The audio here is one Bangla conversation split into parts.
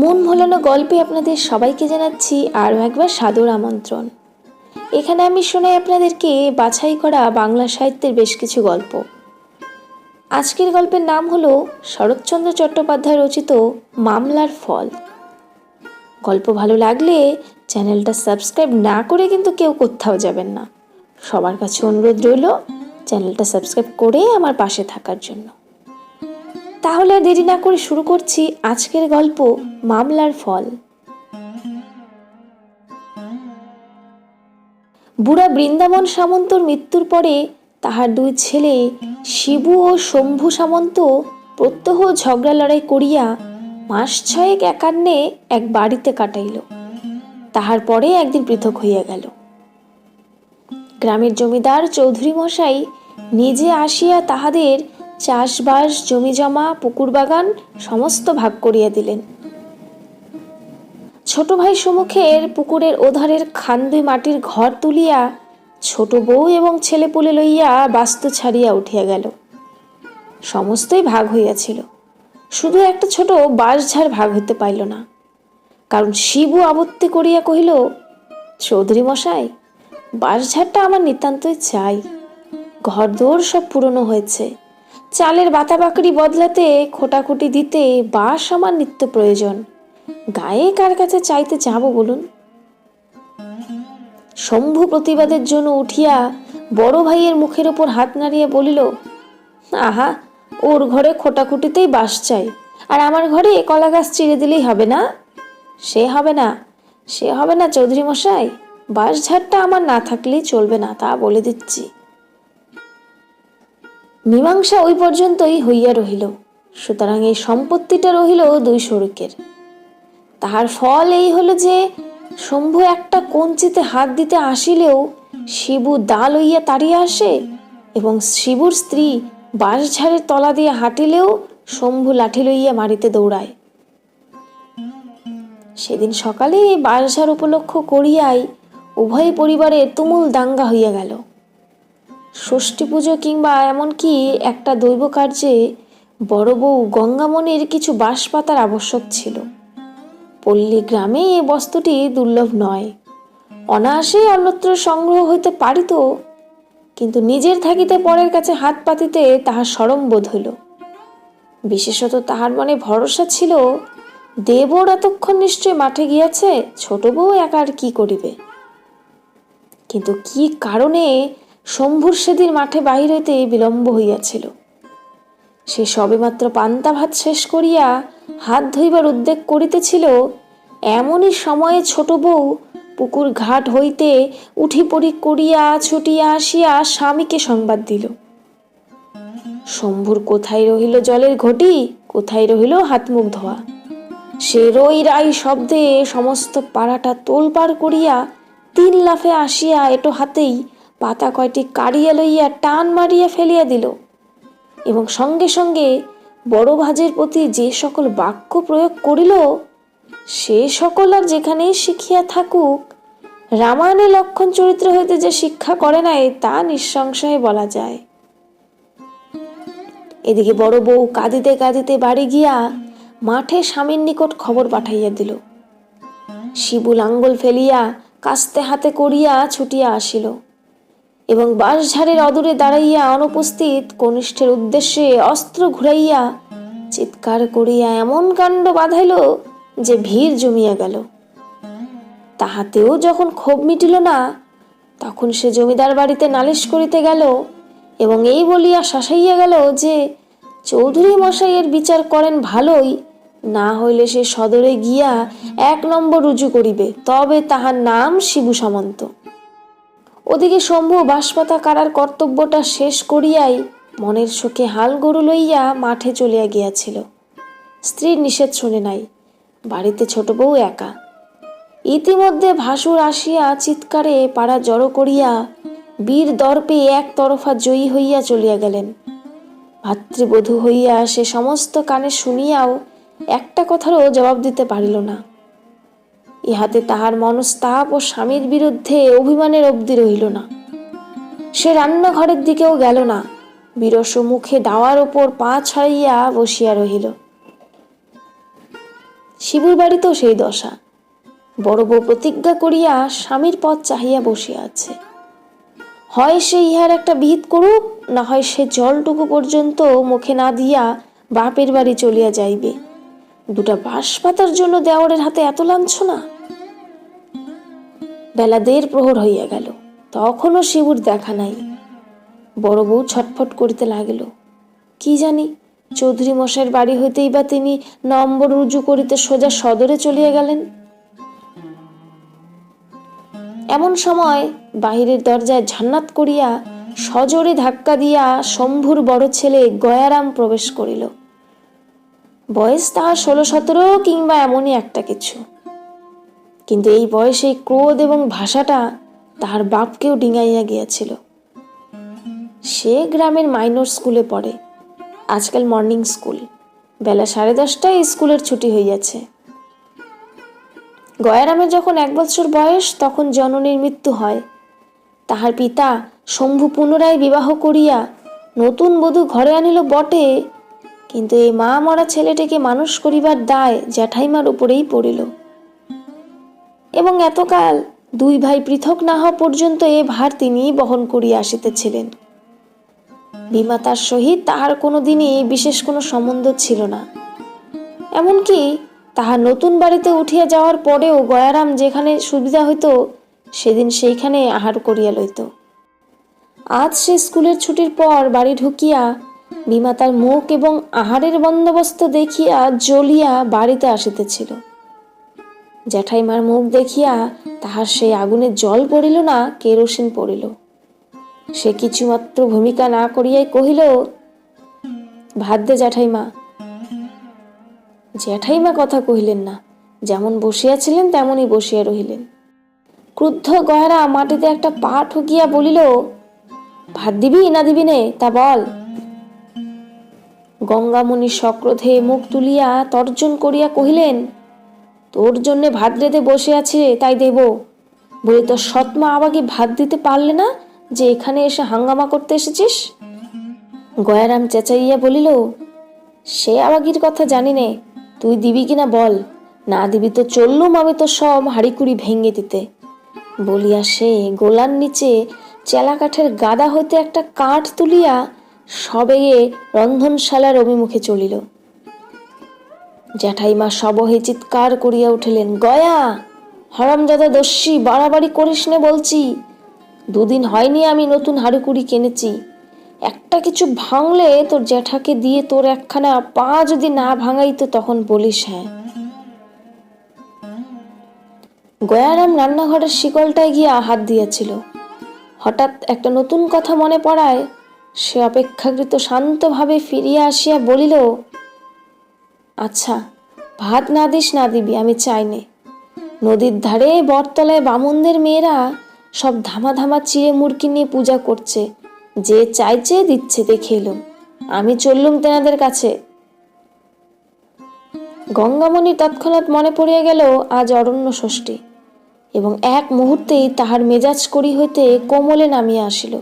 মন ভোলানো গল্পে আপনাদের সবাইকে জানাচ্ছি আরও একবার সাদর আমন্ত্রণ। এখানে আমি শোনাই আপনাদেরকে বাছাই করা বাংলা সাহিত্যের বেশ কিছু গল্প। আজকের গল্পের নাম হলো শরৎচন্দ্র চট্টোপাধ্যায় রচিত মামলার ফল। গল্প ভালো লাগলে চ্যানেলটা সাবস্ক্রাইব না করে কিন্তু কেউ কোথাও যাবেন না। সবার কাছে অনুরোধ রইল চ্যানেলটা সাবস্ক্রাইব করে আমার পাশে থাকার জন্য। তাহলে দেরি না করে শুরু করছি আজকের গল্প, মামলার ফল। বুড়া বৃন্দাবন সামন্তর মৃত্যুর পরে তাহার দুই ছেলে শিবু ও শম্ভু সামন্ত প্রত্যহ ঝগড়া লড়াই করিয়া মাস ছয়েক একান্নে এক বাড়িতে কাটাইল। তাহার পরে একদিন পৃথক হইয়া গেল। গ্রামের জমিদার চৌধুরী মশাই নিজে আসিয়া তাহাদের চাষবাস, জমিজমা পুকুর বাগান সমস্ত ভাগ করিয়া দিলেন। ছোট ভাই সুমুখের পুকুরের ওধারের খান্দুই মাটির ঘর তুলিয়া ছোট বউ এবং ছেলেপুলে লইয়া বাস্তু ছাড়িয়া উঠিয়া গেল। সমস্তই ভাগ হইয়াছিল। শুধু একটা ছোট বাঁশঝাড় ভাগ হইতে পাইল না। কারণ শিবু আবত্তি করিয়া কহিল, চৌধুরী মশাই, বাঁশঝাড়টা আমার নিতান্তই চাই। ঘর দৌড় সব পুরনো হয়েছে। চালের বাতা বাকড়ি বদলাতে, খোটাখুটি দিতে বাঁশ আমার নিত্য প্রয়োজন। গায়ে কার কাছে চাইতে যাব বলুন? শম্ভু প্রতিবাদের জন্য উঠিয়া বড় ভাইয়ের মুখের ওপর হাত নাড়িয়ে বলিল, আহা, ওর ঘরে খোটাখুটিতেই বাস চাই। আর আমার ঘরে কলা গাছ চিড়ে দিলেই হবে না? সে হবে না, সে হবে না চৌধুরী মশাই। বাঁশ ঝাড়টা আমার না থাকলেই চলবে না, তা বলে দিচ্ছি। মীমাংসা ওই পর্যন্তই হইয়া রহিল। সুতরাং এই সম্পত্তিটা রহিল দুই শরিকের তাহার ফল এই হলো যে, শম্ভু একটা কঞ্চিতে হাত দিতে আসিলেও শিবু দা লইয়া তাড়িয়া আসে এবং শিবুর স্ত্রী বাঁশঝাড়ের তলা দিয়ে হাঁটিলেও শম্ভু লাঠি লইয়া মারিতে দৌড়ায়। সেদিন সকালে এই বাঁশঝাড় উপলক্ষ করিয়াই উভয় পরিবারে তুমুল দাঙ্গা হইয়া গেল। ষষ্ঠী পুজো কিংবা এমনকি একটা দৈব কার্যে বড় বউ গঙ্গামণির কিছু বাঁশ পাতার আবশ্যক ছিল। পল্লী গ্রামে এ বস্তুটি দুর্লভ নয়। অনায়াসে অন্যত্র সংগ্রহ হইতে পারিত, কিন্তু নিজের থাকিতে পরের কাছে হাত পাতিতে তাহার সরম বোধ হইল। বিশেষত তাহার মনে ভরসা ছিল, দেবর এতক্ষণ নিশ্চয় মাঠে গিয়াছে, ছোট বউ একা আর কি করিবে? কিন্তু কি কারণে শম্ভুর সেদিন মাঠে বাহির হইতে বিলম্ব হইয়াছিল। সে সবেমাত্র পান্তা ভাত শেষ করিয়া হাত ধইবার উদ্যোগ করিতেছিল, এমনই সময়ে ছোট বউ পুকুর ঘাট হইতে উঠি পড়ি করিয়া ছুটিয়া আসিয়া স্বামীকে সংবাদ দিল। শম্ভুর কোথায় রহিল জলের ঘটি, কোথায় রহিল হাত মুখ ধোয়া। সে রই রাই শব্দে সমস্ত পাড়াটা তোলপাড় করিয়া তিন লাফে আসিয়া এটো হাতেই পাতা কয়টি কাড়িয়া লইয়া টান মারিয়া ফেলিয়া দিল। এবং সঙ্গে সঙ্গে বড় ভাজের প্রতি যে সকল বাক্য প্রয়োগ করিল, সে সকল আর যেখানেই শিখিয়া থাকুক, রামায়ণে লক্ষণ চরিত্র হইতে যে শিক্ষা করে নাই, তা নিঃসংশয়ে বলা যায়। এদিকে বড় বউ কাঁদিতে কাঁদিতে বাড়ি গিয়া মাঠে স্বামীর নিকট খবর পাঠাইয়া দিল। শিবু লাঙ্গল ফেলিয়া কাস্তে হাতে করিয়া ছুটিয়া আসিল। এবং বাঁশঝাড়ের অদূরে দাঁড়াইয়া অনুপস্থিত কনিষ্ঠের উদ্দেশ্যে অস্ত্র ঘুরাইয়া চিৎকার করিয়া এমন কাণ্ড বাঁধাইল যে ভিড় জমিয়া গেল। তাহাতেও যখন ক্ষোভ মিটিল না, তখন সে জমিদার বাড়িতে নালিশ করিতে গেল এবং এই বলিয়া শাসাইয়া গেল যে, চৌধুরী মশাইয়ের বিচার করেন ভালোই, না হইলে সে সদরে গিয়া এক নম্বর রুজু করিবে, তবে তাহার নাম শিবু সামন্ত। ওদিকে শম্ভু বাঁশপাতা কাড়ার কর্তব্যটা শেষ করিয়াই মনের শোকে হাল গরু লইয়া মাঠে চলিয়া গিয়াছিল। স্ত্রীর নিষেধ শুনে নাই, বাড়িতে ছোট বউ একা। ইতিমধ্যে ভাসুর আসিয়া চিৎকারে পাড়া জড়ো করিয়া বীর দর্পে এক তরফা জয়ী হইয়া চলিয়া গেলেন। ভাতৃবধূ হইয়া সে সমস্ত কানে শুনিয়াও একটা কথারও জবাব দিতে পারিল না। ইহাতে তাহার মনস্তাপ ও স্বামীর বিরুদ্ধে অভিমানের অবধি রহিল না। সে রান্নাঘরের দিকেও গেল না। বিরস মুখে দাওয়ার ওপর পা ছাড়িয়া বসিয়া রহিল। শিবুর বাড়িতেও সেই দশা। বড় বউ প্রতিজ্ঞা করিয়া স্বামীর পথ চাহিয়া বসিয়া আছে। হয় সে ইহার একটা বিহিত করুক, না হয় সে জলটুকু পর্যন্ত মুখে না দিয়া বাপের বাড়ি চলিয়া যাইবে। দুটা বাঁশ পাতার জন্য দেওয়ারের হাতে এত লাঞ্ছনা। বেলা দেড় প্রহর হইয়া গেল। তখনও শিবুর দেখা নাই। বড় বউ ছটফট করিতে লাগিল। কি জানি, চৌধুরী মশাইয়ের বাড়ি হইতেই বা তিনি নম্বর রুজু করিতে সোজা সদরে চলিয়া গেলেন। এমন সময় বাহিরের দরজায় ঝান্নাত করিয়া সজোরে ধাক্কা দিয়া শম্ভুর বড় ছেলে গয়ারাম প্রবেশ করিল। বয়স তাহার ষোলো সতেরো কিংবা এমনই একটা কিছু। কিন্তু এই বয়সে ক্রোধ এবং ভাষাটা তাহার বাপকেও ডিঙাইয়া গিয়াছিল। সে গ্রামের মাইনর স্কুলে পড়ে। আজকাল মর্নিং স্কুল। বেলা সাড়ে দশটায় স্কুলের ছুটি হইয়াছে। গয়ারামের যখন এক বছর বয়স, তখন জননীর মৃত্যু হয়। তাহার পিতা শম্ভু পুনরায় বিবাহ করিয়া নতুন বধূ ঘরে আনিল বটে, কিন্তু এই মা মরা ছেলেটিকে মানুষ করিবার দায় জ্যাঠাইমার উপরেই পড়িল। এবং এতকাল দুই ভাই পৃথক না হওয়া পর্যন্ত এ ভার তিনিই বহন করিয়া আসিতেছিলেন। বিমাতার সহিত তাহার কোনো দিনই বিশেষ কোনো সম্বন্ধ ছিল না। এমনকি তাহার নতুন বাড়িতে উঠিয়া যাওয়ার পরেও গয়ারাম যেখানে সুবিধা হইত, সেদিন সেইখানে আহার করিয়া লইত। আজ সে স্কুলের ছুটির পর বাড়ি ঢুকিয়া বিমাতার মুখ এবং আহারের বন্দোবস্ত দেখিয়া জ্বলিয়া বাড়িতে আসিতেছিল। জ্যাঠাইমার মুখ দেখিয়া তাহার সেই আগুনে জল পড়িল না, কেরোসিন পড়িল। সে কিছুমাত্র ভূমিকা না করিয়াই কহিল, ভাত দে জ্যাঠাইমা। জ্যাঠাইমা কথা কহিলেন না, যেমন বসিয়াছিলেন তেমনই বসিয়া রহিলেন। ক্রুদ্ধ গয়রা মাটিতে একটা পা ঠুকিয়া বলিল, ভাত দিবি না দিবি নে, তা বল। গঙ্গামণি সক্রোধে মুখ তুলিয়া তর্জন করিয়া কহিলেন তোর জন্যে ভাত রেঁধে বসে আছে তাই দেব। বলি, তোর সৎমা আবাকে ভাত দিতে পারলে না যে এখানে এসে হাঙ্গামা করতে এসেছিস? গয়ারাম চেঁচাইয়া বলিল, সে আবাগির কথা জানি নে, তুই দিবি কিনা বল? না দিবি তো চললুম আমি তো সব হাড়িকুড়ি ভেঙে দিতে। বলিয়া সে গোলার নিচে চেলা কাঠের গাদা হইতে একটা কাঠ তুলিয়া সবেগে রন্ধনশালার অভিমুখে চলিল। জ্যাঠাইমা সবহে চিৎকার করিয়া উঠিলেন, গয়া, হরামজাদা দস্যি, বাড়াবাড়ি করিস নে বলছি। দুদিন হয়নি আমি নতুন হাড়ুকুড়ি কিনেছি। একটা কিছু ভাঙলে তোর জ্যাঠাকে দিয়ে তোর একখানা পা যদি না ভাঙাইতো তখন বলিস হ্যাঁ। গয়ারাম রান্নাঘরের শিকলটায় গিয়া হাত দিয়েছিল। হঠাৎ একটা নতুন কথা মনে পড়ায়, সে অপেক্ষাকৃত শান্তভাবে ফিরিয়া আসিয়া বলিল আচ্ছা ভাত না দিস না দিবি, আমি চাইনে নদীর ধারে বটতলায় বামুনদের মেয়েরা সব ধামা ধামা চিড়ে মুরকি নিয়ে পূজা করছে। যে চাইছে দিচ্ছে দেখে এলুম। আমি চললুম তেনাদের কাছে। গঙ্গামণি তৎক্ষণাৎ মনে পড়িয়া গেল, আজ অরণ্য ষষ্ঠী। এবং এক মুহূর্তেই তাহার মেজাজ করি হইতে কোমলে নামিয়া আসিল।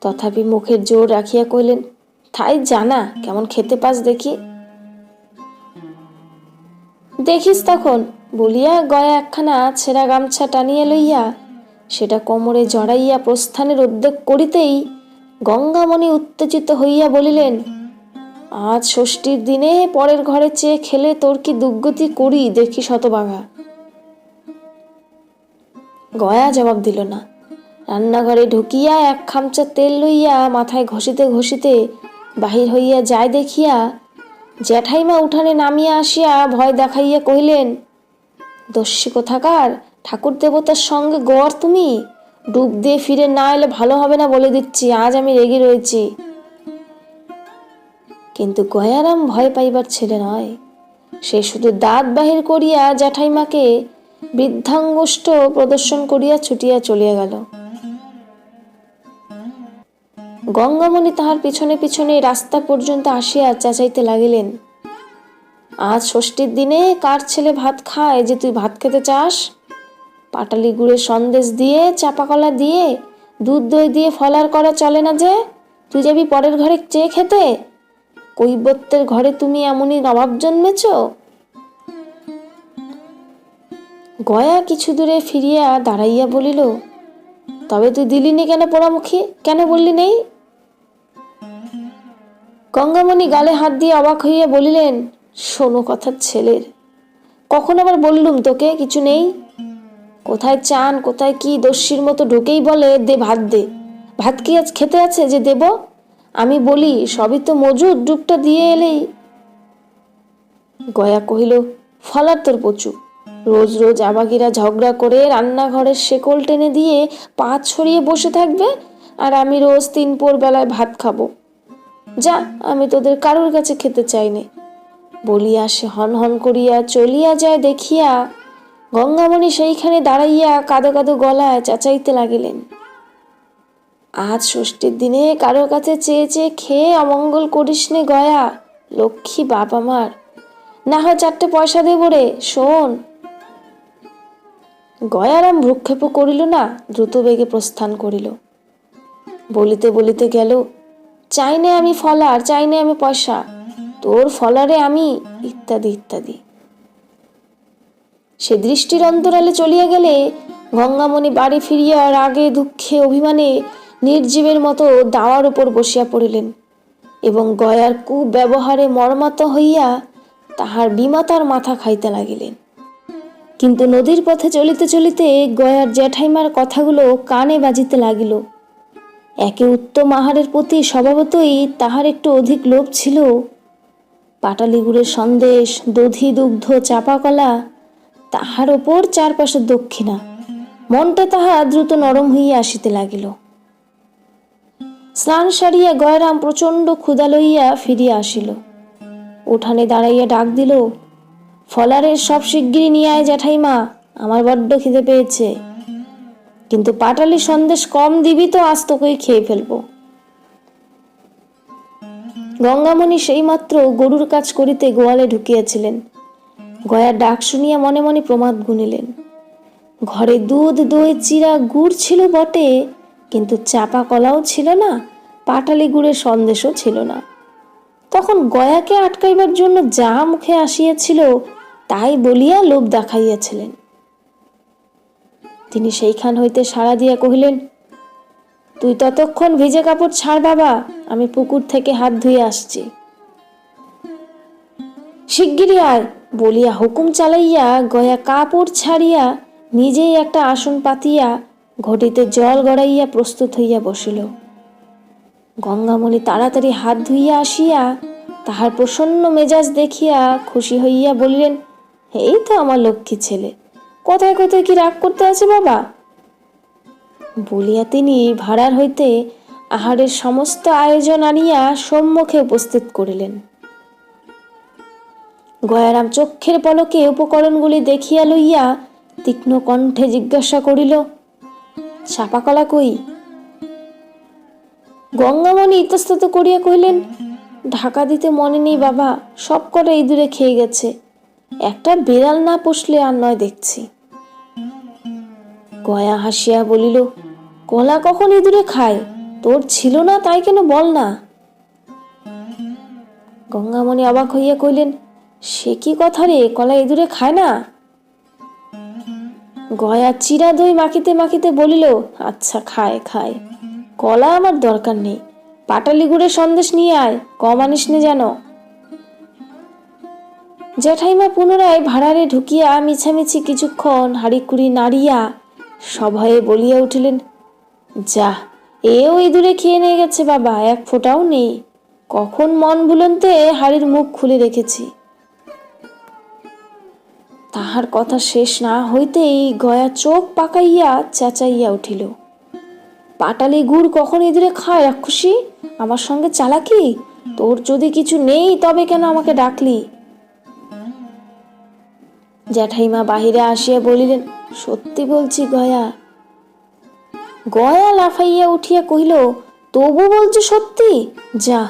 তথাপি মুখের জোর রাখিয়া কইলেন তাই জানা, কেমন খেতে পাস দেখি? দেখিস তখন, বলিয়া গয়া একখানা ছেঁড়া গামছা টানিয়া লইয়া, সেটা কোমরে জড়াইয়া প্রস্থানের উদ্যোগ করিতেই গঙ্গামণি উত্তেজিত হইয়া বলিলেন, আজ ষষ্ঠীর দিনে পরের ঘরে চেয়ে খেলে তোর কি দুর্গতি করি, দেখি শতবাঘা গয়া জবাব দিল না। রান্নাঘরে ঢুকিয়া এক খামচা তেল লইয়া মাথায় ঘষিতে ঘষিতে বাহির হইয়া যায় দেখিয়া জ্যাঠাইমা উঠানে নামিয়া আসিয়া ভয় দেখাইয়া কহিলেন, দস্যি কোথাকার? ঠাকুর দেবতার সঙ্গে গড় তুমি? ডুব দিয়ে ফিরে না এলে ভালো হবে না বলে দিচ্ছি, আজ আমি রেগে রয়েছি। কিন্তু গয়ারাম ভয় পাইবার ছেলে নয়। সে শুধু দাঁত বাহির করিয়া জ্যাঠাইমাকে বৃদ্ধাঙ্গুষ্ঠ প্রদর্শন করিয়া ছুটিয়া চলিয়া গেল। গঙ্গামণি তাহার পিছনে পিছনে রাস্তা পর্যন্ত আসিয়া চেঁচাইতে লাগিলেন। আজ ষষ্ঠীর দিনে কার ছেলে ভাত খায় যে তুই ভাত খেতে চাস? পাটালি গুড়ের সন্দেশ দিয়ে চাপা কলা দিয়ে, দুধ দই দিয়ে ফলার করা চলে না যে? তুই যাবি পরের ঘরে চেয়ে খেতে? কৈবত্যের ঘরে তুমি এমনই নবাব জন্মেছ? গয়া কিছু দূরে ফিরিয়া দাঁড়াইয়া বলিল, তবে তুই দিলিনি কেন পোড়ামুখী? কেন বললি নেই? গঙ্গামণি গালে হাত দিয়ে অবাক হইয়া বলিলেন, শোনো কথার ছেলের, কখন আবার বললুম তোকে, কিছু নেই? কোথায় চান, কোথায় কি, দস্যির মতো ঢুকেই বলে, দে ভাত দে। ভাত কি আজ খেতে আছে যে দেব? আমি বলি, সবই তো মজুদ ডুবটা দিয়ে এলেই। গয়া কহিল, ফলার তোর প্রচুর রোজ রোজ আবাগিরা ঝগড়া করে রান্নাঘরের শেকল টেনে দিয়ে পা ছড়িয়ে বসে থাকবে, আর আমি রোজ তিন পোর বেলায় ভাত খাব। যা, আমি তোদের কারোর কাছে খেতে চাইনি। বলিয়া সে হন হন করিয়া চলিয়া যায় দেখিয়া গঙ্গামণি সেইখানে দাঁড়াইয়া কাদো কাদো গলায় চাচাইতে লাগিলেন। আজ ষষ্ঠীর দিনে কারোর কাছে চেয়ে চেয়ে খেয়ে অমঙ্গল করিস নে গয়া, লক্ষ্মী বাপ আমার। না হয় চারটে পয়সা দেব রে, শোন। গয়ারাম ভ্রুক্ষেপ করিল না দ্রুত বেগে প্রস্থান করিল। বলিতে বলিতে গেল চাইনে আমি ফলার, চাইনে আমি পয়সা, তোর ফলারে আমি ইত্যাদি ইত্যাদি। সে দৃষ্টির অন্তরালে চলিয়া গেলে গঙ্গামণি বাড়ি ফিরিয়া রাগে দুঃখে অভিমানে নির্জীবের মতো দাওয়ার উপর বসিয়া পড়িলেন এবং গয়ার কুব্যবহারে মর্মাত হইয়া তাহার বিমাতার মাথা খাইতে লাগিলেন। কিন্তু নদীর পথে চলিতে চলিতে গয়ার জ্যাঠাইমার কথাগুলো কানে বাজিতে লাগিল। একে উত্তম আহারের প্রতি স্বভাবতই তাহার একটু অধিক লোভ ছিল। পাটালিগুড়ের সন্দেশ, দধি, দুগ্ধ চাপা কলা তাহার ওপর চারপাশে দক্ষিণা। মনটা তাহা দ্রুত নরম হইয়া আসিতে লাগিল। স্নান সারিয়া গয়রাম প্রচণ্ড ক্ষুদা লইয়া ফিরিয়া আসিল। উঠানে দাঁড়াইয়া ডাক দিল, ফলারের সব শিগগিরই নিয়ে আয় জ্যাঠাইমা, আমার বড্ড খিদে পেয়েছে। কিন্তু পাটালি সন্দেশ কম দিবি তো আজ তোকেই খেয়ে ফেলব। গঙ্গামণি সেইমাত্র গরুর কাজ করিতে গোয়ালে ঢুকিয়াছিলেন। গয়ার ডাক শুনিয়া মনে মনে প্রমাদ গুনিলেন। ঘরে দুধ, দই, চিরা, গুড় ছিল বটে, কিন্তু চাপা কলাও ছিল না, পাটালি গুড়ের সন্দেশও ছিল না। তখন গয়াকে আটকাইবার জন্য যা মুখে আসিয়াছিল, তাই বলিয়া লোভ দেখাইয়াছিলেন। তিনি সেইখান হইতে সাড়া দিয়া কহিলেন, তুই ততক্ষণ ভিজে কাপড় ছাড় বাবা, আমি পুকুর থেকে হাত ধুয়ে আসছি। শিগগিরই আয়, বলিয়া হুকুম চালাইয়া গয়া কাপড় ছাড়িয়া নিজেই একটা আসন পাতিয়া ঘটিতে জল গড়াইয়া প্রস্তুত হইয়া বসিল। গঙ্গামণি তাড়াতাড়ি হাত ধুইয়া আসিয়া তাহার প্রসন্ন মেজাজ দেখিয়া খুশি হইয়া বলিলেন, এই তো আমার লক্ষ্মী ছেলে কোথায় কোথায় কি রাগ করতে আছে বাবা? বলিয়া তিনি ভাড়ার হইতে আহারের সমস্ত আয়োজন আনিয়া সম্মুখে উপস্থিত করিলেন। গয়ারাম চক্ষের পলকে উপকরণগুলি দেখিয়া লইয়া তীক্ষ্ণ কণ্ঠে জিজ্ঞাসা করিল ছাপাকলা কই? গঙ্গামণি ইতস্তত করিয়া কহিলেন, ঢাকা দিতে মনে নেই বাবা, সব কটা ইঁদুরে খেয়ে গেছে। একটা বিড়াল না পুষলে আর নয় দেখছি। গয়া হাসিয়া বলিল, কলা কখন ইঁদুরে খায়? তোর ছিল না, তাই কেন বল না? গঙ্গামণি অবাক হইয়া কইলেন সে কি কথা রে, কলা ইঁদুরে খায় না? গয়া চিরা দই মাখিতে মাখিতে বলিল আচ্ছা খায় খায়। কলা আমার দরকার নেই। পাটালি গুড়ের সন্দেশ নিয়ে আয়, কম আনিস নে যেন। জ্যাঠাইমা পুনরায় ভাড়ারে ঢুকিয়া মিছামিছি কিছুক্ষণ হাড়িকুড়ি নাড়িয়া সভয়ে বলিয়া উঠিলেন, যা, এও ইঁদুরে খেয়ে নিয়ে গেছে বাবা, এক ফোঁটাও নেই। কখন মন ভুলন্তে হাড়ির মুখ খুলে রেখেছি তাহার কথা শেষ না হইতেই গয়া চোখ পাকাইয়া চেঁচাইয়া উঠিল, পাটালি গুড় কখন ইঁদুরে খায় রাক্ষসী? আমার সঙ্গে চালাকি? তোর যদি কিছু নেই তবে কেন আমাকে ডাকলি? জ্যাঠাইমা বাহিরে আসিয়া বলিলেন, সত্যি বলছি গয়া। গয়া লাফাইয়া উঠিয়া কহিল, তবু বলছি সত্যি? যা,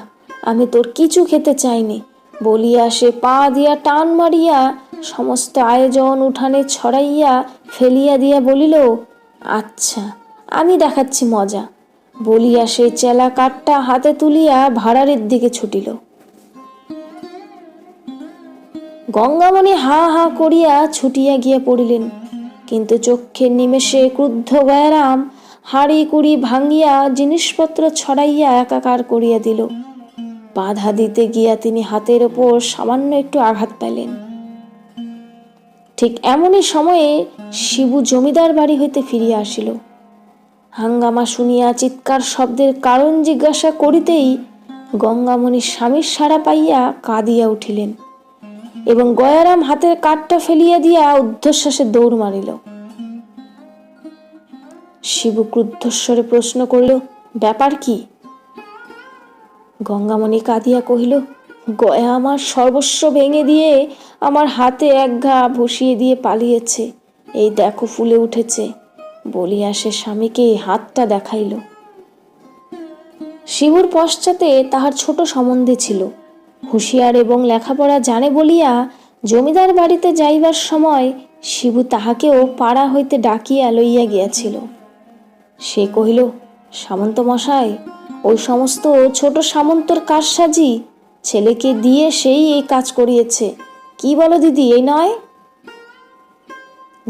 আমি তোর কিছু খেতে চাইনি। বলিয়া সে পা দিয়া টান মারিয়া সমস্ত আয়োজন উঠানে ছড়াইয়া ফেলিয়া দিয়া বলিল আচ্ছা আমি দেখাচ্ছি মজা। বলিয়া সে চেলা কাঠটা হাতে তুলিয়া ভাড়ারের দিকে ছুটিল। গঙ্গামণি হা হা করিয়া ছুটিয়া গিয়া পড়িলেন। কিন্তু চক্ষের নিমেষে ক্রুদ্ধ গয়ারাম হাড়ি কুড়ি ভাঙিয়া জিনিসপত্র ছড়াইয়া একাকার করিয়া দিল। বাধা দিতে গিয়া তিনি হাতের ওপর সামান্য একটু আঘাত পেলেন ঠিক এমনই সময়ে শিবু জমিদার বাড়ি হইতে ফিরিয়া আসিল। হাঙ্গামা শুনিয়া চিৎকার শব্দের কারণ জিজ্ঞাসা করিতেই গঙ্গামণি স্বামীর সাড়া পাইয়া কাঁদিয়া উঠিলেন। এবং গয়ারাম হাতের কাঠটা ফেলিয়া দিয়া ঊর্ধ্বশ্বাসে দৌড় মারিল। শিবু ক্রুদ্ধস্বরে প্রশ্ন করিল, ব্যাপার কি? গঙ্গামণি কাঁদিয়া কহিল, গয়া আমার সর্বস্ব ভেঙে দিয়ে আমার হাতে এক ঘা বসিয়ে দিয়ে পালিয়েছে। এই দেখো ফুলে উঠেছে। বলিয়া সে স্বামীকে হাতটা দেখাইল। শিবুর পশ্চাতে তাহার ছোট সম্বন্ধে ছিল। হুঁশিয়ার এবং লেখাপড়া জানে বলিয়া জমিদার বাড়িতে যাইবার সময় শিবু তাহাকেও পাড়া হইতে ডাকিয়া লইয়া গিয়াছিল। সে কহিল, সামন্ত মশাই, ওই সমস্ত ছোট সামন্তর কারসাজি ছেলেকে দিয়ে সেই এই কাজ করিয়েছে। কি বলো দিদি, এই নয়?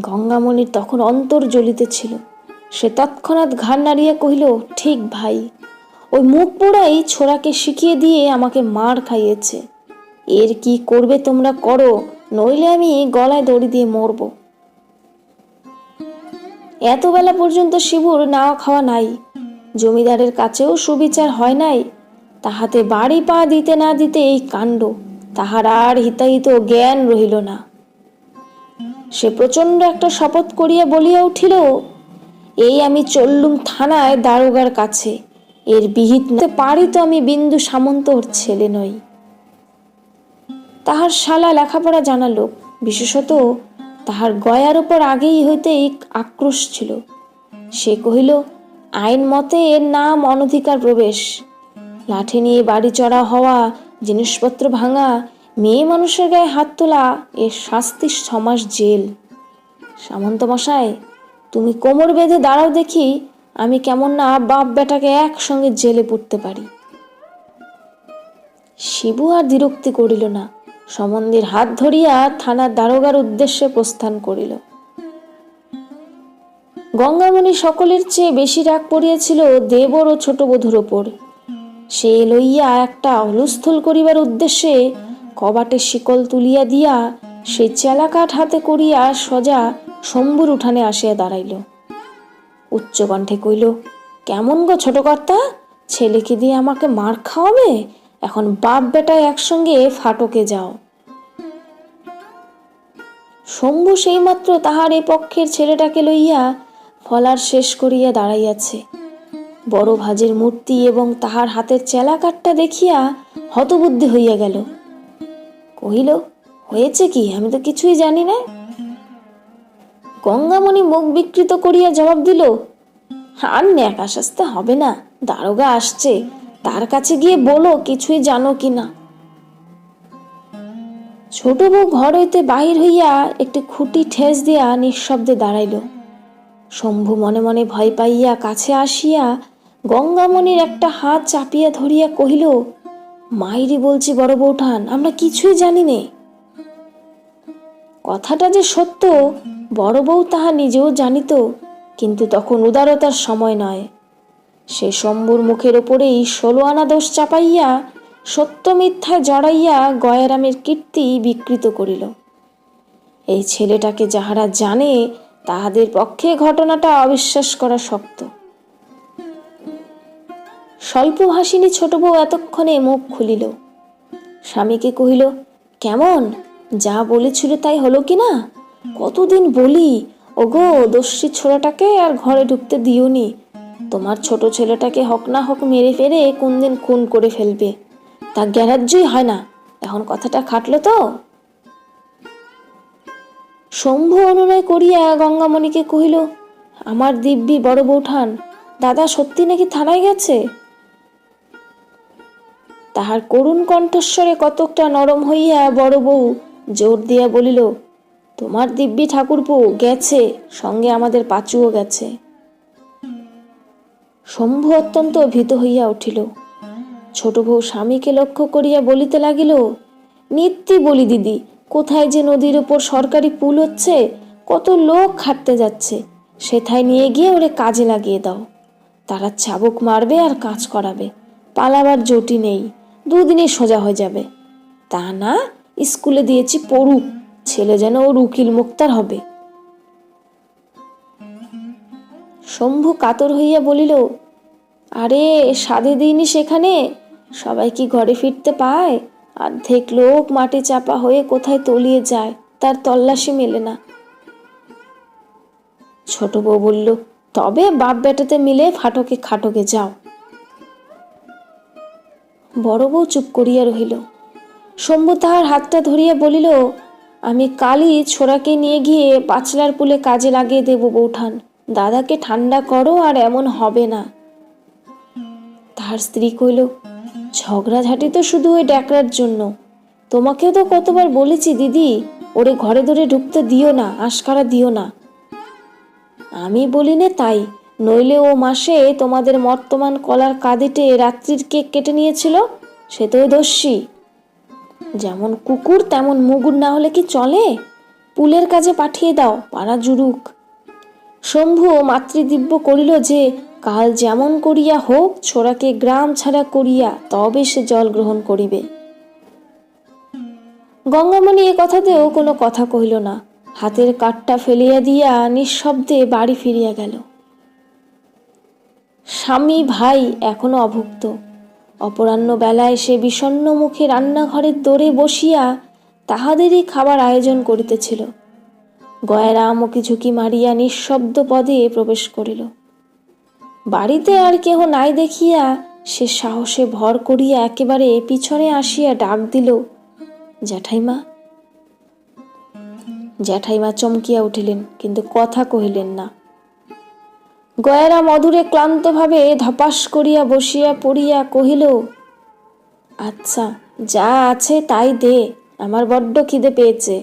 গঙ্গামণির তখন অন্তর জ্বলিতেছিল। সে তৎক্ষণাৎ ঘাড় নাড়িয়া কহিল, ঠিক ভাই ওই মুখ পোড়াই ছোড়াকে শিখিয়ে দিয়ে আমাকে মার খাইয়েছে। এর কি করবে তোমরা করো, নইলে আমি গলায় দড়ি দিয়ে মরবো। এত বেলা পর্যন্ত শিবুর নাওয়া খাওয়া নাই। জমিদারের কাছেও সুবিচার হয় নাই। তাহাতে বাড়ি পা দিতে না দিতে এই কাণ্ড, তাহার আর হিতাহিত জ্ঞান রহিল না। সে প্রচণ্ড একটা শপথ করিয়া বলিয়া উঠিল, এই আমি চললুম থানায় দারোগার কাছে। এর বিহিত পারি তো আমি বিন্দু সামন্ত ওর ছেলে নই। তাহার শালা লেখাপড়া জানা লোক, বিশেষত তাহার গয়ার উপর আগেই হইতেই আক্রোশ ছিল। সে কহিল, আইন মতে এর নাম অনধিকার প্রবেশ। লাঠি নিয়ে বাড়ি চড়া হওয়া, জিনিসপত্র ভাঙা, মেয়ে মানুষের গায়ে হাত তোলা এর শাস্তি ছমাস জেল। সামন্ত মশাই তুমি কোমর বেঁধে দাঁড়াও দেখি আমি কেমন না বাপ বেটাকে একসঙ্গে জেলে পড়তে পারি। শিবু আর বিরক্তি করিল না। সম্বন্ধের হাত ধরিয়া থানার দারোগার উদ্দেশ্যে প্রস্থান করিল। গঙ্গামণি সকলের চেয়ে বেশি রাগ পড়িয়াছিল দেবর ও ছোট বধূর ওপর। সে লইয়া একটা হলস্থল করিবার উদ্দেশ্যে কবাটে শিকল তুলিয়া দিয়া সে চেলাকাঠ হাতে করিয়া সজা শম্ভুর উঠানে আসিয়া দাঁড়াইল। উচ্চকণ্ঠে কইল, কেমন গো ছোট কর্তা ছেলেকে দিয়ে আমাকে মার খাওয়াবে? এখন বাপ বেটায় একসঙ্গে ফাটকে যাও। শম্ভু সেইমাত্র তাহার এ পক্ষের ছেলেটাকে লইয়া ফলার শেষ করিয়া দাঁড়াইয়াছে। বড় ভাজের মূর্তি এবং তাহার হাতের চেলাকাঠটা দেখিয়া হতবুদ্ধি হইয়া গেল। কহিল, হয়েছে কি? আমি তো কিছুই জানি না। গঙ্গামণি মুখ বিকৃত করিয়া জবাব দিল, আর ন্যাকা সাজতে হবে না, দারোগা আসছে, তার কাছে গিয়ে বলো কিছুই জানো কি না? ছোট বউ ঘর হইতে বাহির হইয়া একটি খুঁটি ঠেস দিয়া নিঃশব্দে দাঁড়াইল। শম্ভু মনে মনে ভয় পাইয়া কাছে আসিয়া গঙ্গামণির একটা হাত চাপিয়া ধরিয়া কহিল, মাইরি বলছি বড় বৌঠান আমরা কিছুই জানি নে। কথাটা যে সত্য, বড় বউ তাহা নিজেও জানিত, কিন্তু তখন উদারতার সময় নয়। সে শম্ভুর মুখের ওপরেই ষোলো আনা দোষ চাপাইয়া, সত্য মিথ্যায় জড়াইয়া গয়ারামের কীর্তি বিকৃত করিল। এই ছেলেটাকে যাহারা জানে, তাহাদের পক্ষে ঘটনাটা অবিশ্বাস করা শক্ত। স্বল্পভাষিনী ছোট বউ এতক্ষণে মুখ খুলিল। স্বামীকে কহিল, কেমন? যা বলেছিল তাই হলো কি না? কতদিন বলি? ওগো, দস্যি ছোড়াটাকে আর ঘরে ঢুকতে দিওনি। তোমার ছোট ছেলেটাকে হক না হক মেরে ফেরে কোন দিন খুন করে ফেলবে। তা গ্যারাজ্যই হয় না। এখন কথাটা খাটলো তো? শম্ভু অনুনয় করিয়া গঙ্গামণিকে কহিল, আমার দিব্যি বড় বৌঠান, দাদা সত্যি নাকি থানায় গেছে? তাহার করুণ কণ্ঠস্বরে কতকটা নরম হইয়া বড় বউ জোর দিয়া বলিল, তোমার দিব্যি ঠাকুরপো গেছে, সঙ্গে আমাদের পাচুও গেছে। শম্ভু অত্যন্ত ভীত হইয়া উঠিল। ছোট বউ স্বামীকে লক্ষ্য করিয়া বলিতে লাগিল নিত্যি বলি দিদি, কোথায় যে নদীর ওপর সরকারি পুল হচ্ছে, কত লোক খাটতে যাচ্ছে, সেথায় নিয়ে গিয়ে ওরে কাজে লাগিয়ে দাও। তারা চাবুক মারবে আর কাজ করাবে, পালাবার জটি নেই দুদিনে সোজা হয়ে যাবে। তা না স্কুলে দিয়েছি পড়ুক ছেলে যেন ওর উকিল মুক্তার হবে। শম্ভু কাতর হইয়া বলিল, আরে, সাধে দিইনি সেখানে? সবাই কি ঘরে ফিরতে পায়? অর্ধেক লোক মাটি চাপা হয়ে কোথায় তলিয়ে যায়, তার তল্লাশি মেলে না। ছোট বউ বলল, তবে বাপ বেটাতে মিলে ফাটকে খাটকে যাও। বড় বউ চুপ করিয়া রহিল। শম্ভু তাহার হাতটা ধরিয়া বলিল, আমি কালই ছোড়াকে নিয়ে গিয়ে পাঁচলার পুলে কাজে লাগিয়ে দেব বৌঠান। দাদাকে ঠান্ডা করো আর এমন হবে না। তাহার স্ত্রী কইল ঝগড়াঝাটি তো শুধু ওই ড্যাকরার জন্য। তোমাকেও তো কতবার বলেছি, দিদি, ওরে ঘরে ধরে ঢুকতে দিও না, আশকারা দিও না। আমি বলি নে তাই, নইলে ও মাসে তোমাদের মর্তমান কলার কাঁদিটে রাত্রির কেক কেটে নিয়েছিল, সে তো দস্যি। যেমন কুকুর, তেমন মুগুর না হলে কি চলে? পুলের কাজে পাঠিয়ে দাও, পাড়া জুরুক শম্ভু মাতৃদিব্য করিল যে, কাল যেমন করিয়া হোক, ছোড়াকে গ্রাম ছাড়া করিয়া তবে সে জল গ্রহণ করিবে। গঙ্গামণি এ কথাতেও কোনো কথা কহিল না। হাতের কাঠটা ফেলিয়া দিয়া নিঃশব্দে বাড়ি ফিরিয়া গেল। স্বামী, ভাই এখনও অভুক্ত। অপরাহ্ন বেলায় সে বিষণ্ণ মুখে রান্নাঘরের দোরে বসিয়া তাহাদেরই খাবার আয়োজন করিতেছিল। গয়েরা আমকি ঝুঁকি মারিয়া নিঃশব্দ পদে প্রবেশ করিল। বাড়িতে আর কেহ নাই দেখিয়া সে সাহসে ভর করিয়া একেবারে পিছনে আসিয়া ডাক দিল, জ্যাঠাইমা। জ্যাঠাইমা চমকিয়া উঠিলেন, কিন্তু কথা কহিলেন না। গয়েরা মধুরে ক্লান্তভাবে ধপাস করিয়া বসিয়া পড়িয়া কহিল আচ্ছা যা আছে তাই দে, আমার বড্ড খিদে পেয়েছে।